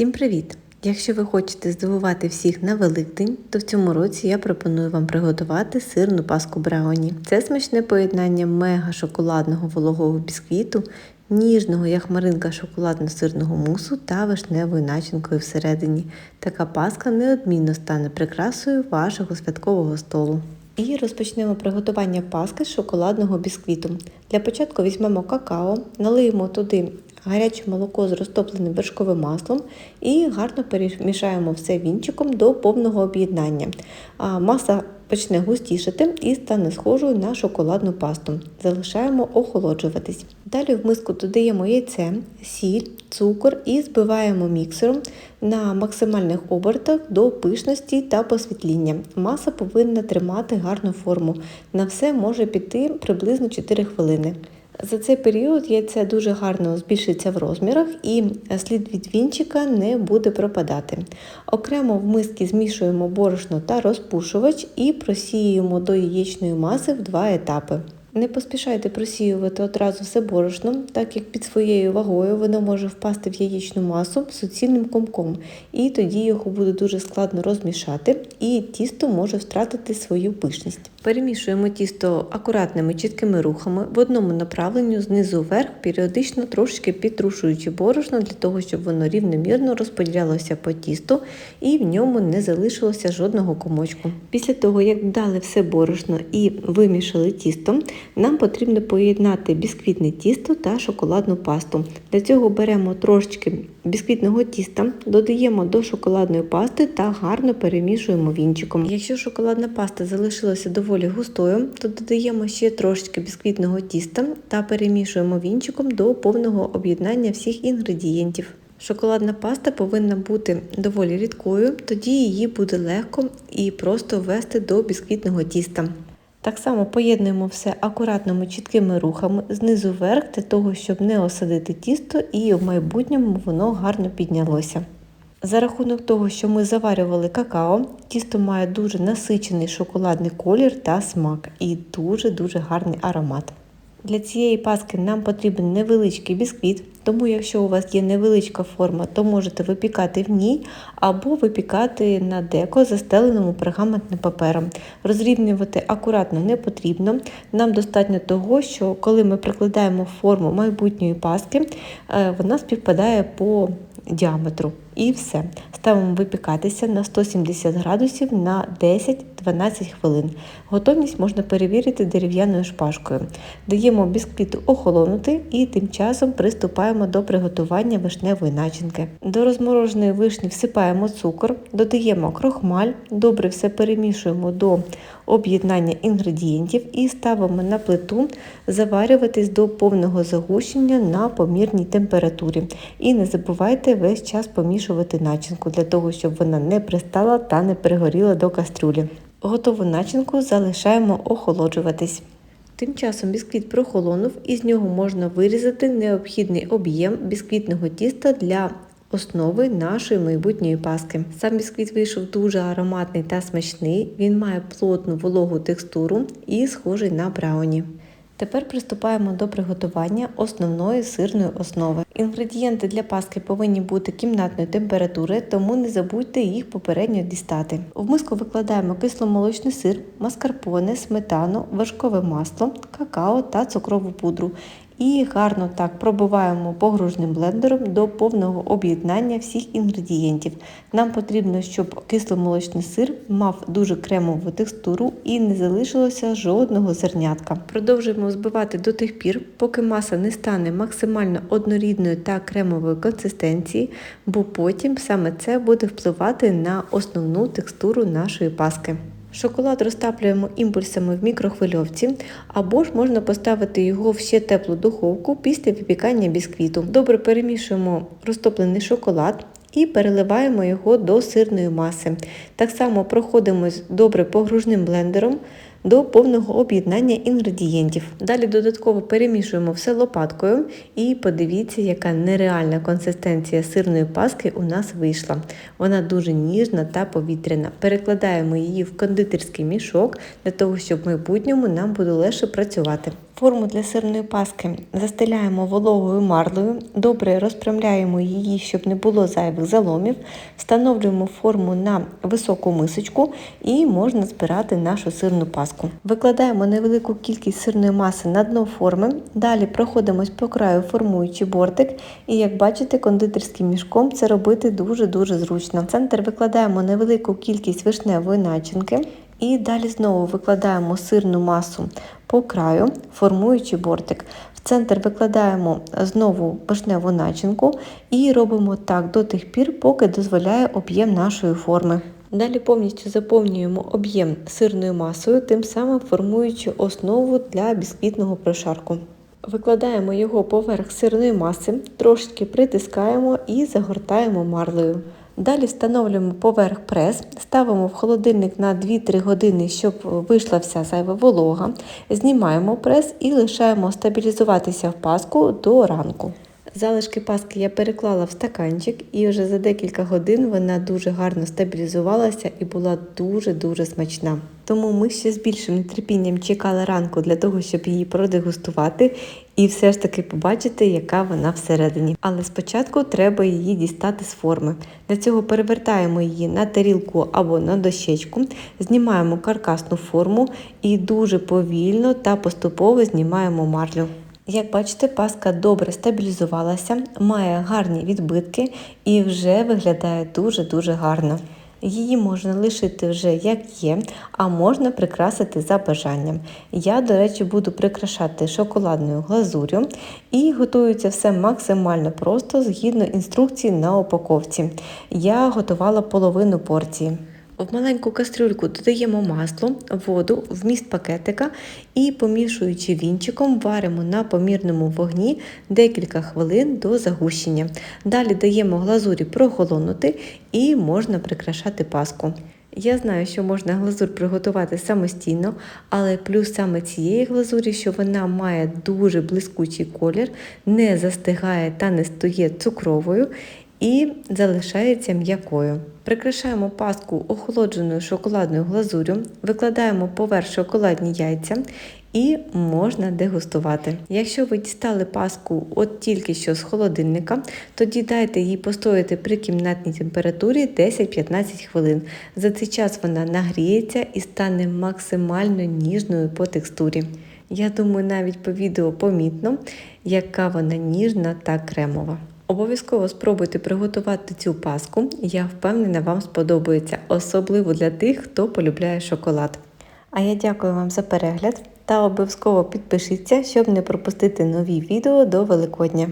Всім привіт! Якщо ви хочете здивувати всіх на Великдень, то в цьому році я пропоную вам приготувати сирну паску брауні. Це смачне поєднання мега шоколадного вологого бісквіту, ніжного як хмаринка шоколадно-сирного мусу та вишневою начинкою всередині. Така паска неодмінно стане прикрасою вашого святкового столу. І розпочнемо приготування паски з шоколадного бісквіту. Для початку візьмемо какао, налиємо туди гаряче молоко з розтопленим вершковим маслом і гарно перемішаємо все вінчиком до повного об'єднання. Маса почне густішати і стане схожою на шоколадну пасту. Залишаємо охолоджуватись. Далі в миску додаємо яйце, сіль, цукор і збиваємо міксером на максимальних обертах до пишності та посвітління. Маса повинна тримати гарну форму. На все може піти приблизно 4 хвилини. За цей період яйце дуже гарно збільшиться в розмірах і слід від вінчика не буде пропадати. Окремо в миски змішуємо борошно та розпушувач і просіюємо до яєчної маси в два етапи. Не поспішайте просіювати одразу все борошно, так як під своєю вагою воно може впасти в яєчну масу суцільним комком, і тоді його буде дуже складно розмішати, і тісто може втратити свою пишність. Перемішуємо тісто акуратними чіткими рухами в одному направленню знизу вверх, періодично трошки підтрушуючи борошно для того, щоб воно рівномірно розподілялося по тісту і в ньому не залишилося жодного комочку. Після того, як дали все борошно і вимішали тісто, нам потрібно поєднати бісквітне тісто та шоколадну пасту. Для цього беремо трошечки бісквітного тіста, додаємо до шоколадної пасти та гарно перемішуємо вінчиком. Якщо шоколадна паста залишилася доволі густою, то додаємо ще трошечки бісквітного тіста та перемішуємо вінчиком до повного об'єднання всіх інгредієнтів. Шоколадна паста повинна бути доволі рідкою, тоді її буде легко і просто ввести до бісквітного тіста. Так само поєднуємо все акуратними чіткими рухами знизу вверх, для того, щоб не осадити тісто і в майбутньому воно гарно піднялося. За рахунок того, що ми заварювали какао, тісто має дуже насичений шоколадний колір та смак і дуже-дуже гарний аромат. Для цієї паски нам потрібен невеличкий бісквіт, тому якщо у вас є невеличка форма, то можете випікати в ній або випікати на деко застеленому пергаментним папером. Розрівнювати акуратно не потрібно. Нам достатньо того, що коли ми прикладаємо форму майбутньої паски, е, вона співпадає по діаметру. І все. Ставимо випікатися на 170 градусів на 10-12 хвилин. Готовність можна перевірити дерев'яною шпажкою. Даємо бісквіту охолонути і тим часом приступаємо до приготування вишневої начинки. До розмороженої вишні всипаємо цукор, додаємо крохмаль, добре все перемішуємо до об'єднання інгредієнтів і ставимо на плиту заварюватись до повного загущення на помірній температурі. І не забувайте весь час помішувати начинку для того, щоб вона не пристала та не перегоріла до кастрюлі. Готову начинку залишаємо охолоджуватись. Тим часом бісквіт прохолонув і з нього можна вирізати необхідний об'єм бісквітного тіста для основи нашої майбутньої паски. Сам бісквіт вийшов дуже ароматний та смачний, він має плотну вологу текстуру і схожий на брауні. Тепер приступаємо до приготування основної сирної основи. Інгредієнти для паски повинні бути кімнатної температури, тому не забудьте їх попередньо дістати. В миску викладаємо кисломолочний сир, маскарпоне, сметану, вершкове масло, какао та цукрову пудру і гарно так пробиваємо погружним блендером до повного об'єднання всіх інгредієнтів. Нам потрібно, щоб кисломолочний сир мав дуже кремову текстуру і не залишилося жодного зернятка. Продовжуємо збивати до тих пір, поки маса не стане максимально однорідною та кремової консистенції, бо потім саме це буде впливати на основну текстуру нашої паски. Шоколад розтаплюємо імпульсами в мікрохвильовці, або ж можна поставити його в ще теплу духовку після випікання бісквіту. Добре перемішуємо розтоплений шоколад і переливаємо його до сирної маси. Так само проходимось добре погружним блендером до повного об'єднання інгредієнтів. Далі додатково перемішуємо все лопаткою і подивіться, яка нереальна консистенція сирної паски у нас вийшла. Вона дуже ніжна та повітряна. Перекладаємо її в кондитерський мішок для того, щоб в майбутньому нам буде легше працювати. Форму для сирної паски застеляємо вологою марлею, добре розпрямляємо її, щоб не було зайвих заломів, встановлюємо форму на високу мисочку і можна збирати нашу сирну паску. Викладаємо невелику кількість сирної маси на дно форми, далі проходимось по краю, формуючи бортик, і як бачите, кондитерським мішком це робити дуже-дуже зручно. В центр викладаємо невелику кількість вишневої начинки. І далі знову викладаємо сирну масу по краю, формуючи бортик. В центр викладаємо знову вишневу начинку і робимо так до тих пір, поки дозволяє об'єм нашої форми. Далі повністю заповнюємо об'єм сирною масою, тим самим формуючи основу для бісквітного прошарку. Викладаємо його поверх сирної маси, трошки притискаємо і загортаємо марлею. Далі встановлюємо поверх прес, ставимо в холодильник на 2-3 години, щоб вийшла вся зайва волога. Знімаємо прес і лишаємо стабілізуватися в паску до ранку. Залишки паски я переклала в стаканчик, і вже за декілька годин вона дуже гарно стабілізувалася і була дуже-дуже смачна. Тому ми ще з більшим нетерпінням чекали ранку для того, щоб її продегустувати і все ж таки побачити, яка вона всередині. Але спочатку треба її дістати з форми. Для цього перевертаємо її на тарілку або на дощечку, знімаємо каркасну форму і дуже повільно та поступово знімаємо марлю. Як бачите, паска добре стабілізувалася, має гарні відбитки і вже виглядає дуже-дуже гарно. Її можна лишити вже як є, а можна прикрасити за бажанням. Я, до речі, буду прикрашати шоколадною глазур'ю і готується все максимально просто згідно інструкції на упаковці. Я готувала половину порції. В маленьку кастрюльку додаємо масло, воду, вміст пакетика і, помішуючи вінчиком, варимо на помірному вогні декілька хвилин до загущення. Далі даємо глазурі прохолонути і можна прикрашати паску. Я знаю, що можна глазур приготувати самостійно, але плюс саме цієї глазурі, що вона має дуже блискучий колір, не застигає та не стає цукровою і залишається м'якою. Прикрашаємо паску охолодженою шоколадною глазурю, викладаємо поверх шоколадні яйця і можна дегустувати. Якщо ви дістали паску от тільки що з холодильника, тоді дайте їй постояти при кімнатній температурі 10-15 хвилин. За цей час вона нагріється і стане максимально ніжною по текстурі. Я думаю, навіть по відео помітно, яка вона ніжна та кремова. Обов'язково спробуйте приготувати цю паску, я впевнена, вам сподобається, особливо для тих, хто полюбляє шоколад. А я дякую вам за перегляд та обов'язково підпишіться, щоб не пропустити нові відео до Великодня.